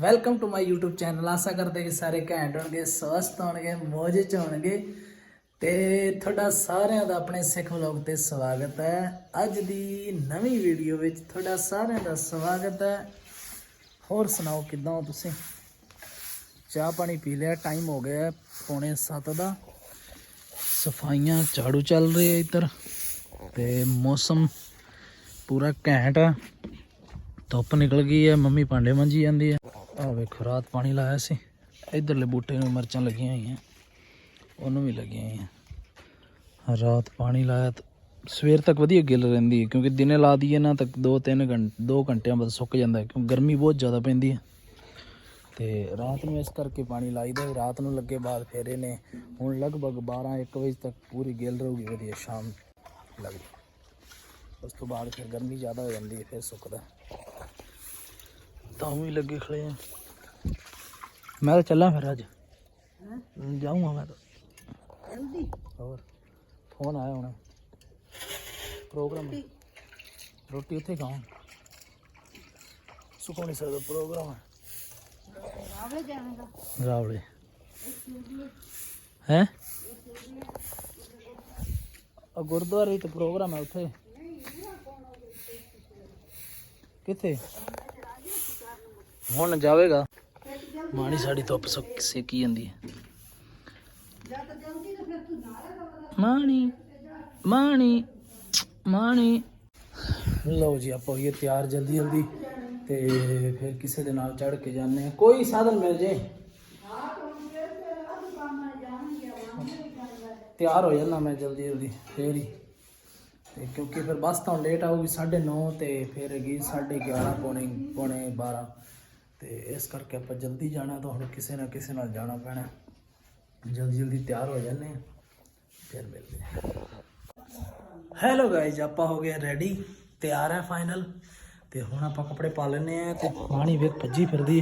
Welcome to my YouTube channel ਆਸਾ ਕਰਦੇ ਕਿ ਸਾਰੇ ਘੈਂਟ ਹੋਣਗੇ, ਸਵਸਥ ਹੋਣਗੇ, ਮੌਜ ਚ ਹੋਣਗੇ ਤੇ ਤੁਹਾਡਾ ਸਾਰਿਆਂ ਦਾ ਆਪਣੇ ਸਿੱਖ ਵਲੌਗ ਤੇ ਸਵਾਗਤ ਹੈ। ਅੱਜ ਦੀ ਨਵੀਂ ਵੀਡੀਓ ਵਿੱਚ ਤੁਹਾਡਾ ਸਾਰਿਆਂ ਦਾ ਸਵਾਗਤ ਹੈ। ਹੋਰ ਸੁਣਾਓ, ਕਿੱਦਾਂ ਹੋ ਤੁਸੀਂ? ਚਾਹ ਪਾਣੀ ਪੀ ਲਿਆ ਟਾਈਮ ਹੋ ਗਿਆ ਪੌਣੇ 7 ਦਾ। ਸਫਾਈਆਂ ਝਾੜੂ ਚੱਲ ਰਹੀ ਹੈ ਇੱਧਰ ਤੇ ਮੌਸਮ ਪੂਰਾ ਘੈਂਟ ਆ ਧੁੱਪ ਨਿਕਲ ਗਈ ਹੈ, ਮੰਮੀ ਭਾਂਡੇ ਮੰਜੀ ਜਾਂਦੀ ਹੈ। ਆ ਵੇਖੋ, ਰਾਤ ਪਾਣੀ ਲਾਇਆ ਸੀ। ਇਧਰਲੇ ਬੂਟੇ ਨੂੰ ਮਿਰਚਾਂ ਲੱਗੀਆਂ ਹੋਈਆਂ। ਉਹਨੂੰ ਵੀ ਲੱਗੀਆਂ ਹੋਈਆਂ। ਰਾਤ ਪਾਣੀ ਲਾਇਆ ਤਾਂ ਸਵੇਰ ਤੱਕ ਵਧੀਆ ਗਿੱਲ ਰਹਿੰਦੀ ਹੈ, ਕਿਉਂਕਿ ਦਿਨੇ ਲਾ ਦਈਏ ਨਾ ਤੱਕ 2-3 ਘੰਟੇ 2 ਘੰਟਿਆਂ ਬਾਅਦ ਸੁੱਕ ਜਾਂਦਾ ਹੈ, ਕਿਉਂਕਿ ਗਰਮੀ ਬਹੁਤ ਜ਼ਿਆਦਾ ਪੈਂਦੀ ਹੈ। ਤੇ ਰਾਤ ਨੂੰ ਇਸ ਕਰਕੇ ਪਾਣੀ ਲਾਈਦਾ ਹੈ। ਰਾਤ ਨੂੰ ਲੱਗੇ ਬਾਅਦ ਫਿਰ ਇਹਨੇ ਹੁਣ ਲਗਭਗ 12-1 ਵਜੇ ਤੱਕ ਪੂਰੀ ਗਿੱਲ ਰਹੂਗੀ, ਵਧੀਆ ਸ਼ਾਮ ਲੱਗਦੀ। ਉਸ ਤੋਂ ਬਾਅਦ ਫਿਰ ਗਰਮੀ ਜ਼ਿਆਦਾ ਹੋ ਜਾਂਦੀ ਹੈ, ਫਿਰ ਸੁੱਕਦਾ ਤਾਂ ਵੀ ਲੱਗੇ ਖੜੇ ਆ। ਮੈਂ ਤਾਂ ਚੱਲਾਂ ਫਿਰ ਅੱਜ। ਜਾਊਂਗਾ ਮੈਂ ਤਾਂ। ਜਲਦੀ? ਹੋਰ ਫੋਨ ਆਇਆ ਹੁਣ। ਪ੍ਰੋਗਰਾਮ ਰੋਟੀ? ਉੱਥੇ ਖਾਵਾਂ। ਸੁਖੋ ਨਹੀਂ ਸਕਦਾ ਪ੍ਰੋਗਰਾਮ ਹੈ। ਆਵੇ ਜਾਵੇਗਾ। ਰਾਵਲੇ। ਹੈ। ਆ ਗੁਰਦੁਆਰੇ ਤੇ ਪ੍ਰੋਗਰਾਮ ਹੈ ਉੱਥੇ। ਕਿੱਥੇ? ਹੁਣ ਜਾਵੇਗਾ। ਮਾਣੀ ਸਾਡੀ ਧੁੱਪ ਸੇਕੀ ਜਾਂਦੀ ਹੈ। ਮਾਣੀ ਮਾਣੀ ਮਾਣੀ। ਲਓ ਜੀ, ਆਪਾਂ ਹੋਈਏ ਤਿਆਰ, ਜਲਦੀ ਜਲਦੀ। ਤੇ ਫਿਰ ਕਿਸੇ ਦੇ ਨਾਲ ਚੜ ਕੇ ਜਾਂਦੇ ਹਾਂ। ਕੋਈ ਸਾਧਨ ਮਿਲ ਜੇ। ਤਿਆਰ ਹੋ ਜਾਣਾ ਮੈਂ ਜਲਦੀ ਜਲਦੀ, ਫੇਰ ਹੀ। ਤੇ ਕਿਉਂਕਿ ਫਿਰ ਬੱਸ ਤਾਂ ਲੇਟ ਆਊਗੀ 9:30 ਤੇ ਫਿਰ ਹੈਗੀ 11:30 ਪੌਣੇ ਪੌਣੇ 12 ਤੇ ਇਸ ਕਰਕੇ ਆਪਾਂ ਜਲਦੀ ਜਾਣਾ ਤਾਂ ਹੁਣ ਕਿਸੇ ਨਾ ਕਿਸੇ ਨਾਲ ਜਾਣਾ ਪੈਣਾ। ਜਲਦੀ ਜਲਦੀ ਤਿਆਰ ਹੋ ਜਾਂਦੇ ਹਾਂ ਫਿਰ ਮਿਲਦੇ ਹਾਂ। ਹੈਲੋ ਗਾਇਜ਼ ਆਪਾਂ ਹੋ ਗਏ ਰੈਡੀ ਤਿਆਰ ਹੈ ਫਾਈਨਲ ਤੇ ਹੁਣ ਆਪਾਂ ਕੱਪੜੇ ਪਾ ਲੈਨੇ ਆ ਤੇ ਮਾਣੀ ਵੇਖ ਭੱਜੀ ਫਿਰਦੀ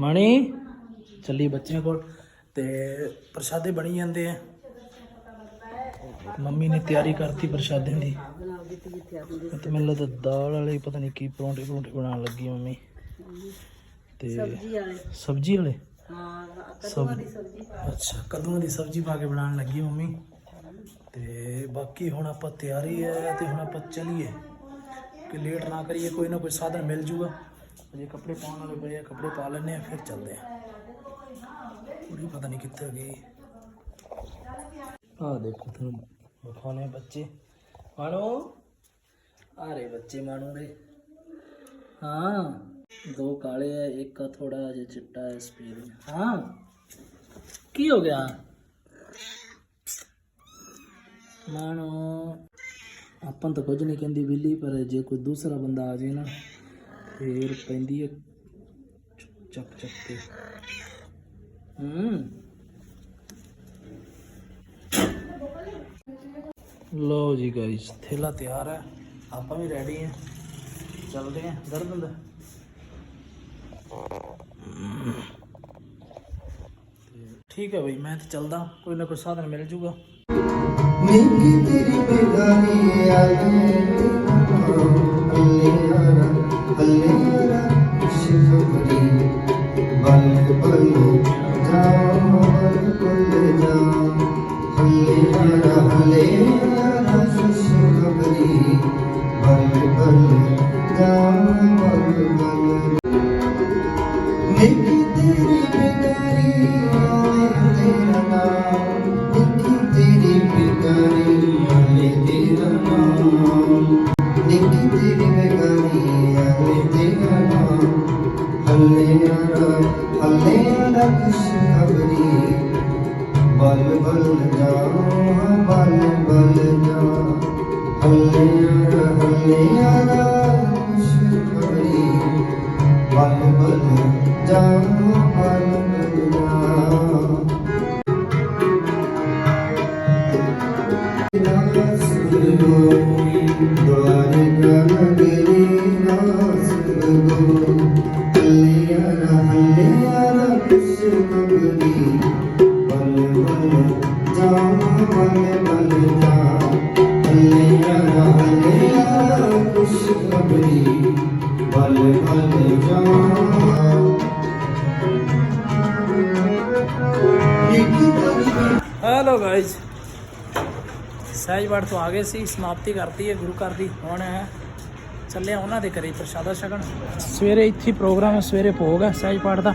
ਮਾਣੀ ਚੱਲੀ ਬੱਚਿਆਂ ਕੋਲ। ਤੇ ਪ੍ਰਸ਼ਾਦੇ ਬਣੀ ਜਾਂਦੇ ਆ। ਮੰਮੀ ਨੇ ਤਿਆਰੀ ਕਰਤੀ ਪ੍ਰਸ਼ਾਦੇ ਦੀ। ਤੇ ਮੈਨੂੰ ਲੱਗਦਾ ਦਾਲ ਵਾਲੇ ਪਤਾ ਨਹੀਂ ਕੀ ਪਰੌਂਠੇ ਪਰੌਂਠੇ ਬਣਾਉਣ ਲੱਗੀ ਮੰਮੀ। ਤੇ ਸਬਜ਼ੀ ਵਾਲੇ। ਸਬਜ਼ੀ ਵਾਲੇ? ਹਾਂ ਸਬ ਅੱਛਾ ਕੱਦੂਆਂ ਦੀ ਸਬਜ਼ੀ ਪਾ ਕੇ ਬਣਾਉਣ ਲੱਗੀ ਮੰਮੀ। ਤੇ ਬਾਕੀ ਹੁਣ ਆਪਾਂ ਤਿਆਰੀ ਹੈ ਤੇ ਹੁਣ ਆਪਾਂ ਚੱਲੀਏ। ਕਿ ਲੇਟ ਨਾ ਕਰੀਏ ਕੋਈ ਨਾ ਕੋਈ ਸਾਧਨ ਮਿਲ ਜੂਗਾ। ਅਜੇ ਕੱਪੜੇ ਪਾਉਣ ਵਾਲੇ ਪਏ ਆ ਕੱਪੜੇ ਪਾ ਲੈਣੇ ਆ ਫਿਰ ਚੱਲਦੇ ਆ। ਕੁੜੀ ਪਤਾ ਨਹੀਂ ਕਿੱਥੇ ਗਈ। ਆ ਦੇਖੋ ਤੁਹਾਨੂੰ ਵਿਖਾਉਣੇ ਬੱਚੇ। ਮਾਣੋ? ਆ ਰਹੇ ਬੱਚੇ ਮਾਣੋ ਦੇ। ਹਾਂ। ਦੋ ਕਾਲੇ ਹੈ ਇੱਕ ਥੋੜਾ ਜਿਹਾ ਚਿੱਟਾ ਹੈ ਸਪੀਡ ਹਾਂ। ਕੀ ਹੋ ਗਿਆ? ਮਾਣੋ, ਆਪਾਂ ਤਾਂ ਕੁਝ ਨਹੀਂ ਕਹਿੰਦੀ ਬਿੱਲੀ, ਪਰ ਜੇ ਕੋਈ ਦੂਸਰਾ ਬੰਦਾ ਆ ਜੇ ਨਾ, ਫੇਰ ਪੈਂਦੀ ਹੈ ਚੱਕ ਚੱਕ ਕੇ। ਹੂੰ। ਲੋ ਜੀ ਗਾਇਸ ਥੇਲਾ ਤਿਆਰ ਹੈ ਆਪਾਂ ਵੀ ਰੈਡੀ ਹਾਂ ਚੱਲਦੇ ਹਾਂ ਦਰਦ ਦਾ ਠੀਕ ਹੈ ਬਈ ਮੈਂ ਤਾਂ ਚੱਲਦਾ ਕੋਈ ਨਾ ਕੋਈ ਸਾਧਨ ਮਿਲ ਜੂਗਾ ਨਿੱਕੀ ਨਿੱਕੀ ਤੇਰੀ ਬੇਗਾਨੀ ਆਏ ਤੇਰਾ ਨਾਮ ਨਿੱਕੀ ਤੇਰੀ ਬੇਗਾਨੀ ਆਏ ਤੇਰਾ ਨਾਮ ਨਿੱਕੀ ਤੇਰੀ ਬੇਗਾਨੀ ਆਏ ਤੇਰਾ ਨਾਮ। ਹੱਲੇ ਯਾਰਾ ਹੱਲੇ ਯਾਰਾ ਕੁਛ ਬਲ ਬਲ ਜਾ ਬਲ ਬਲ ਜਾ ਹੱਲੇ हेलो गाइस सहजवाड़ तो आगे सी समाप्ति करती है गुरु घर की हम है ਚੱਲੇ ਆ ਉਹਨਾਂ ਦੇ ਘਰੇ ਪ੍ਰਸ਼ਾਦਾ ਛਕਣ। ਸਵੇਰੇ ਇੱਥੇ ਪ੍ਰੋਗਰਾਮ ਹੈ ਸਵੇਰੇ ਭੋਗ ਹੈ ਸਹਿਜਵਾੜ ਦਾ।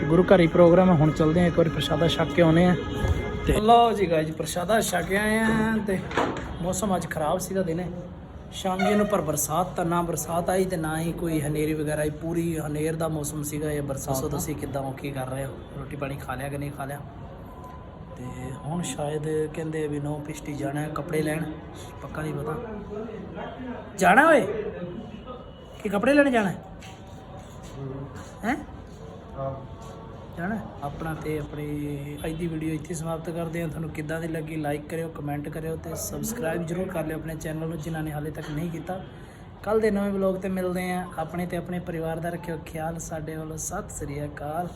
ਤੇ ਗੁਰੂ ਘਰ ਹੀ ਪ੍ਰੋਗਰਾਮ ਹੈ ਹੁਣ ਚੱਲਦੇ ਆ ਇੱਕ ਵਾਰੀ ਪ੍ਰਸ਼ਾਦਾ ਛਕ ਕੇ ਆਉਨੇ ਆ। ਤੇ ਲਓ ਜੀ ਗਾਇਜ਼ ਪ੍ਰਸ਼ਾਦਾ ਛਕ ਆਏ ਆ ਤੇ ਮੌਸਮ ਅੱਜ ਖਰਾਬ ਸੀਗਾ ਦਿਨੇ। ਸ਼ਾਮ ਜੀ ਨੂੰ ਪਰ ਬਰਸਾਤ ਤਾਂ ਨਾ ਬਰਸਾਤ ਆਈ ਤੇ ਨਾ ਹੀ ਕੋਈ ਹਨੇਰੀ ਵਗੈਰਾ ਆਈ। ਪੂਰੀ ਹਨੇਰ ਦਾ ਮੌਸਮ ਸੀਗਾ ਇਹ ਬਰਸਾਤ। ਦੱਸੋ ਤੁਸੀਂ ਕਿੱਦਾਂ ਕੀ ਕਰ ਰਹੇ ਹੋ? ਰੋਟੀ ਪਾਣੀ ਖਾ ਲਿਆ ਕਿ ਨਹੀਂ ਖਾ ਲਿਆ? ਤੇ ਹੁਣ ਸ਼ਾਇਦ ਕਹਿੰਦੇ ਵੀ ਨੋ ਪਿਸ਼ਟੀ ਜਾਣਾ ਹੈ ਕੱਪੜੇ ਲੈਣ। ਪੱਕਾ ਨਹੀਂ ਪਤਾ। ਜਾਣਾ ਓਏ? ਕਿ ਕੱਪੜੇ ਲੈਣ ਜਾਣਾ? ਹੈ? ਜਾਣਾ? ਆਪਣਾ ਤੇ ਆਪਣੀ ਅੱਜ ਦੀ ਵੀਡੀਓ ਇੱਥੇ ਸਮਾਪਤ ਕਰਦੇ ਹਾਂ। ਤੁਹਾਨੂੰ ਕਿੱਦਾਂ ਦੀ ਲੱਗੀ ਲਾਈਕ ਕਰਿਓ ਕਮੈਂਟ ਕਰਿਓ ਤੇ ਸਬਸਕ੍ਰਾਈਬ ਜਰੂਰ ਕਰ ਲਿਓ ਆਪਣੇ ਚੈਨਲ ਨੂੰ ਜਿਨ੍ਹਾਂ ਨੇ ਹਾਲੇ ਤੱਕ ਨਹੀਂ ਕੀਤਾ। ਕੱਲ ਦੇ ਨਵੇਂ ਵਲੌਗ ਤੇ ਮਿਲਦੇ ਆਂ ਆਪਣੇ ਤੇ ਆਪਣੇ ਪਰਿਵਾਰ ਦਾ ਰੱਖਿਓ ਖਿਆਲ। ਸਾਡੇ ਵੱਲੋਂ ਸਤਿ ਸ੍ਰੀ ਅਕਾਲ।